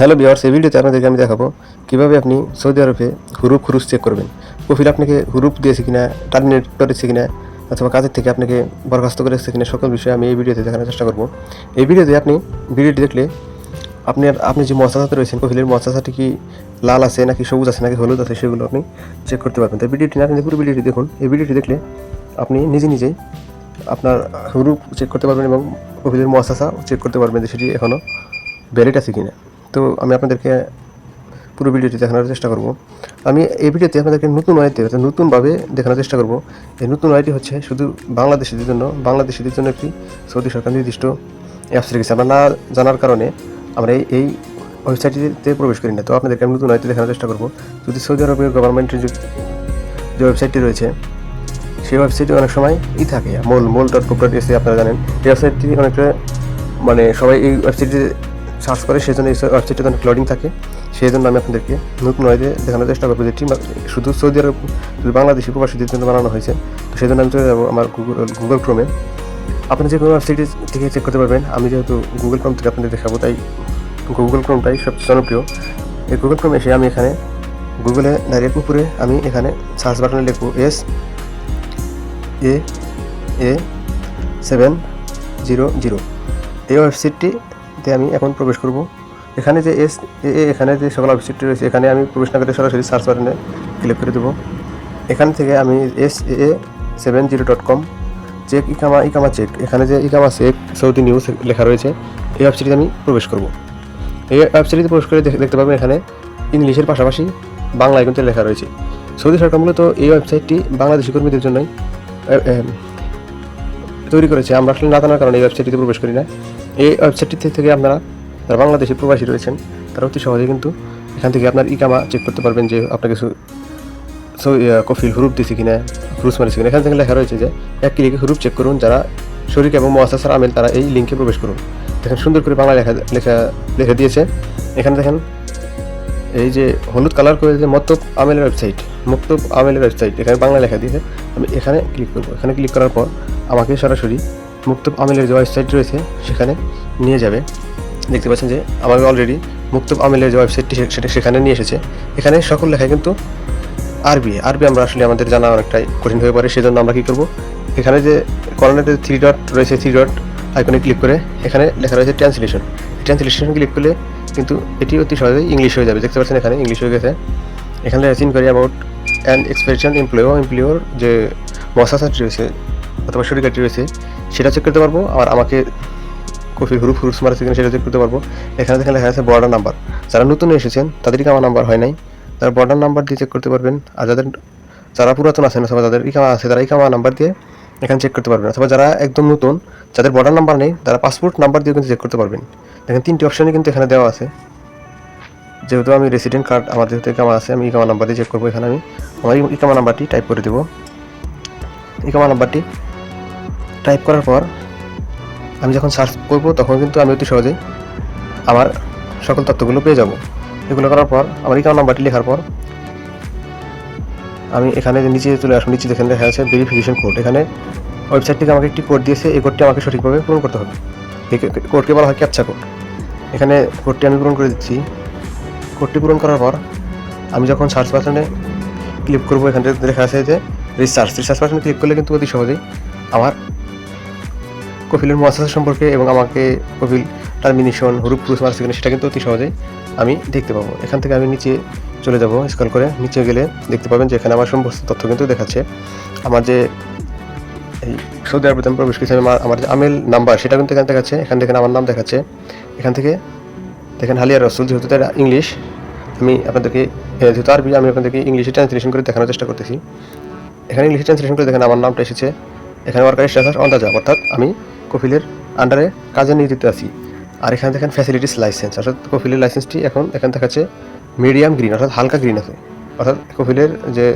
Hello বিয়ার্স এই ভিডিওতে আপনাদেরকে আমি দেখাবো কীভাবে আপনি সৌদি আরবে হুরুপ খুরুস চেক করবেন। কফিল আপনাকে হুরুপ দিয়েছে কিনা, টার্মিনেট করেছে কিনা, অথবা কাজের থেকে আপনাকে বরখাস্ত করেছে কিনা, সকল বিষয়ে আমি এই ভিডিওতে দেখানোর চেষ্টা করব। এই ভিডিওতে আপনি, ভিডিওটি দেখলে আপনার আপনি যে মশাসাতে রয়েছেন কফিলের মশাসাটি কি লাল আছে নাকি সবুজ আছে নাকি হলুদ আছে, সেগুলো আপনি চেক করতে পারবেন। তাই ভিডিওটি না আপনি পুরো ভিডিওটি দেখুন। এই ভিডিওটি দেখলে আপনি নিজে নিজেই আপনার হুরুপ চেক করতে পারবেন এবং কফিলের মশাসা চেক করতে পারবেন যে সেটি এখনও ভ্যালিড আছে কিনা। তো আমি আপনাদেরকে পুরো ভিডিওটি দেখানোর চেষ্টা করব। আমি এই ভিডিওতে আপনাদেরকে নতুন ওয়াইতে অর্থাৎ নতুনভাবে দেখানোর চেষ্টা করব। এই নতুন ওয়াইটি হচ্ছে শুধু বাংলাদেশিদের জন্য বাংলাদেশিদের জন্য একটি সৌদি সরকার নির্দিষ্ট অ্যাপস রেখেছে। আমরা না জানার কারণে আমরা এই এই ওয়েবসাইটটিতে প্রবেশ করি না। তো আপনাদেরকে আমি নতুন ওয়াইতে দেখানোর চেষ্টা করব। যদি সৌদি আরবের গভর্নমেন্টের যে ওয়েবসাইটটি রয়েছে, সেই ওয়েবসাইটে অনেক সময় ই থাকে। Mol mol dot cop dot এসে আপনারা জানেন। এই ওয়েবসাইটটি অনেকটা মানে সবাই এই ওয়েবসাইটে সার্চ করে, সেই জন্য এই ওয়েবসাইটে অনেক লোডিং থাকে। সেই জন্য আমি আপনাদেরকে নতুন ওয়েতে দেখানোর চেষ্টা করব যেটি শুধু সৌদি আরব বাংলাদেশি প্রবাসীদের জন্য বানানো হয়েছে। তো সেই জন্য আমি চলে যাব আমার গুগল গুগল ক্রোমে আপনি যে কোনো ওয়েবসাইটে থেকে চেক করতে পারবেন। আমি যেহেতু গুগল ক্রোম থেকে আপনাদের দেখাবো, তাই গুগল ক্রোমটাই সবচেয়ে জনপ্রিয়। এই গুগল ক্রোমে এসে আমি এখানে গুগলে ডাইরেক্ট উপরে আমি এখানে সার্চ বাটনে লিখব S A A seven zero zero এই ওয়েবসাইটটিতে আমি এখন প্রবেশ করব। এখানে যে এস, এ এখানে যে সকল ওয়েবসাইটটি রয়েছে, এখানে আমি প্রবেশ না করে সরাসরি সার্চ বাটনে ক্লিক করে দেবো। এখান থেকে আমি S, A seven zero dot com check ইকামা ইকামা চেক এখানে যে ইকামা চেক সৌদি নিউজ লেখা রয়েছে, এই ওয়েবসাইটে আমি প্রবেশ করব। এই ওয়েবসাইটে প্রবেশ করে দেখ- দেখতে পাবেন এখানে ইংলিশের পাশাপাশি বাংলায় কিন্তু লেখা রয়েছে। সৌদি সরকার মূলত এই ওয়েবসাইটটি বাংলাদেশি কর্মীদের জন্যই তৈরি করেছে। আমরা আসলে না জানার কারণে এই ওয়েবসাইটটিতে প্রবেশ করি না। এই ওয়েবসাইটটি থেকে আপনারা যারা বাংলাদেশে প্রবাসী রয়েছেন, তারা অতি সহজে কিন্তু এখান থেকে আপনার ইকামা চেক করতে পারবেন যে আপনাকে কফিল হুরুপ দিছে কিনা হুরুস মারিছে কিনা। এখান থেকে লেখা রয়েছে যে, এক ক্লিকে হুরুপ চেক করুন, যারা শরিক এবং মহাসাসার আমেল, তারা এই লিঙ্কে প্রবেশ করুন। দেখেন, সুন্দর করে বাংলা লেখা লেখা লেখা দিয়েছে। এখানে দেখেন, এই যে হলুদ কালার করে যে মক্তব আমেলের ওয়েবসাইট মক্তব আমেলের ওয়েবসাইট এখানে বাংলা লেখা দিয়েছে। আমি এখানে ক্লিক করব। এখানে ক্লিক করার পর আমাকে সরাসরি মুক্তব আমেলের যে ওয়েবসাইট রয়েছে সেখানে নিয়ে যাবে। দেখতে পাচ্ছেন যে আমাকে অলরেডি মুক্তব আমেলের যে ওয়েবসাইটটি সেটা সেখানে নিয়ে এসেছে। এখানে সকল লেখায় কিন্তু আরবি আরবি আমরা আসলে আমাদের জানা অনেকটাই কঠিন হয়ে পড়ে, সেজন্য আমরা কী করব? এখানে যে কর্নারে থ্রি ডট রয়েছে থ্রি ডট আইকনে ক্লিক করে এখানে লেখা রয়েছে ট্রান্সলেশন ট্রান্সলেশন ক্লিক করলে কিন্তু এটি অতি সহজেই ইংলিশ হয়ে যাবে। দেখতে পাচ্ছেন এখানে ইংলিশ হয়ে গেছে। এখানে চিন করি about and expression employ employer যে মশাসাটি রয়েছে অথবা শরিকাটি রয়েছে সেটা চেক করতে পারব আর আমাকে কফি হুরুফ হুরুফ মারাচ্ছে কিনা সেটা চেক করতে পারব। এখানে দেখেন লেখা আছে বর্ডার নাম্বার যারা নতুন এসেছেন তাদেরকে আমার নাম্বার হয় নাই। তারা বর্ডার নাম্বার দিয়ে চেক করতে পারবেন। আর যাদের, যারা পুরাতন আছেন অথবা যাদের ইকামা আছে, তারা ইকামা নাম্বার দিয়ে এখানে চেক করতে পারবেন। অথবা যারা একদম নতুন, যাদের বর্ডার নাম্বার নেই, তারা পাসপোর্ট নাম্বার দিয়ে কিন্তু চেক করতে পারবেন। দেখেন তিনটি অপশনই কিন্তু এখানে দেওয়া আছে। যেহেতু আমি রেসিডেন্ট কার্ড আমার যেহেতু ইকামা আছে, আমি ইকামা নাম্বার দিয়ে চেক করব এখানে আমি। আমার ইকামা নাম্বারটি টাইপ করে দেবো। ইকামা নাম্বারটি টাইপ করার পর আমি যখন সার্চ করব, তখন কিন্তু আমি অতি সহজেই আমার সকল তথ্যগুলো পেয়ে যাব। এগুলো করার পর, আমার ইকামা নাম্বারটি লেখার পর, আমি এখানে নিচে চলে আসুন নিচে দেখেন দেখা যাচ্ছে ভেরিফিকেশন কোড এখানে ওয়েবসাইট থেকে আমাকে একটি কোড দিয়েছে, এই কোডটি আমাকে সঠিকভাবে পূরণ করতে হবে। এই কোডকে বলা হয় ক্যাপচা কোড এখানে কোডটি আমি পূরণ করে দিচ্ছি। কোডটি পূরণ করার পর, আমি যখন সার্চ বাটনে ক্লিক করব, এখান থেকে দেখা আছে যে রিসার্চ রিসার্চ বাটনে ক্লিক করলে কিন্তু অতি সহজেই আমার কফিলের মহাসাসা সম্পর্কে এবং আমাকে কফিল টার্মিনেশন হুরুপ পুরুষ মারছে কিনা সেটা কিন্তু অতি সহজেই আমি দেখতে পাবো। এখান থেকে আমি নিচে চলে যাব স্কল করে। নিচে গেলে দেখতে পাবেন যে এখানে আমার সমস্ত তথ্য কিন্তু দেখাচ্ছে। আমার যে এই সৌদি আরবে আমি প্রবেশ করেছি, আমার- যে আমেল নাম্বার, সেটা কিন্তু এখানে দেখাচ্ছে এখান থেকে আমার নাম দেখাচ্ছে। এখান থেকে দেখেন, হালিয়া রসুল, যেহেতু তার ইংলিশ, আমি আপনাদেরকে যেহেতু আরবি, আমি আপনাদেরকে ইংলিশে ট্রান্সলেশন করে দেখানোর চেষ্টা করতেছি। এখানে ইংলিশে ট্রান্সলেশন করে দেখেন, আমার নামটা এসেছে। এখানে worker status on the job অর্থাৎ আমি কফিলের আন্ডারে কাজে নিয়োজিত আছি। আর এখানে দেখেন ফ্যাসিলিটিস লাইসেন্স অর্থাৎ কফিলের লাইসেন্সটি এখন এখানে দেখাচ্ছে মিডিয়াম গ্রিন অর্থাৎ হালকা গ্রিন আছে। অর্থাৎ কফিলের যে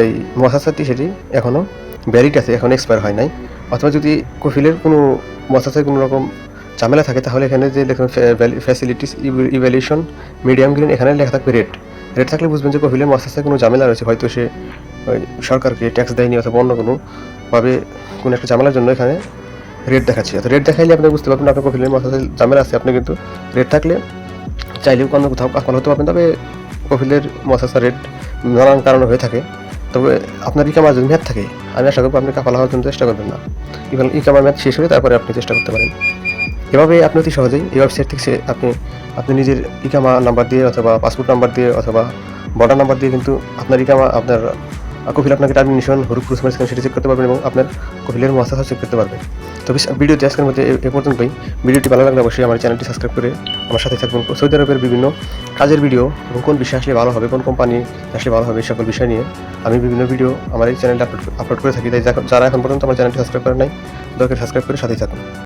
এই মশাসাটি, সেটি এখনও ব্যারিড আছে, এখন এক্সপায়ার হয় নাই। অথবা যদি কফিলের কোনো মশাসায় কোনো রকম ঝামেলা থাকে, তাহলে এখানে যে লেখা ফ্যাসিলিটিস ইভ্যালুয়েশন মিডিয়াম গ্রিন এখানে লেখা থাকবে রেট রেট থাকলে বুঝবেন যে কফিলের মশাসায় কোনো ঝামেলা রয়েছে, হয়তো সে সরকারকে ট্যাক্স দেয়নি অথবা অন্য কোনোভাবে কোনো একটা ঝামেলার জন্য এখানে রেট দেখাচ্ছে। তো রেট দেখাইলে আপনি বুঝতে পারবেন, আপনার কফিলের মশাসায় ঝামেলা আছে, আপনি কিন্তু রেট থাকলে চাইলেও কোনো কোথাও কাজ হতে পারবেন তবে কফিলের মশাসা রেট নানান কারণে হয়ে থাকে। তবে আপনার ইকামার যদি মেয়াদ থাকে। আমি আশা করব আপনি কাফালা হওয়ার জন্য চেষ্টা করবেন না। ইভেন ইকামার মেয়াদ শেষ হলে তারপরে আপনি চেষ্টা করতে পারেন। এভাবে আপনি অতি সহজেই এই ওয়েবসাইট থেকে আপনি আপনি নিজের ইকামা নাম্বার দিয়ে অথবা পাসপোর্ট নাম্বার দিয়ে অথবা বর্ডার নাম্বার দিয়ে কিন্তু আপনার ইকামা আপনার কফিল আপনাকে টার্মিনেশন হরুপ ক্রুসমার সেটা চেক করতে পারবেন এবং আপনার কফিলের মশাসা চেক করতে পারবেন। তো ভিডিওটি আজকের মধ্যে এ- পর্যন্তই। ভিডিওটি ভালো লাগলে অবশ্যই আমার চ্যানেলটি সাবস্ক্রাইব করে আমার সাথে থাকবেন। সৌদি আরবের বিভিন্ন কাজের ভিডিও এবং কোন বিষয় আসলে ভালো হবে, কোন কোম্পানি আসলে ভালো হবে সকল বিষয় নিয়ে আমি বিভিন্ন ভিডিও আমার এই চ্যানেলে আপলোড করে থাকি। তাই যারা এখন পর্যন্ত আমার চ্যানেলটি সাবস্ক্রাইব করে নাই দরকার করে সাবস্ক্রাইব করে সাথেই থাকুন।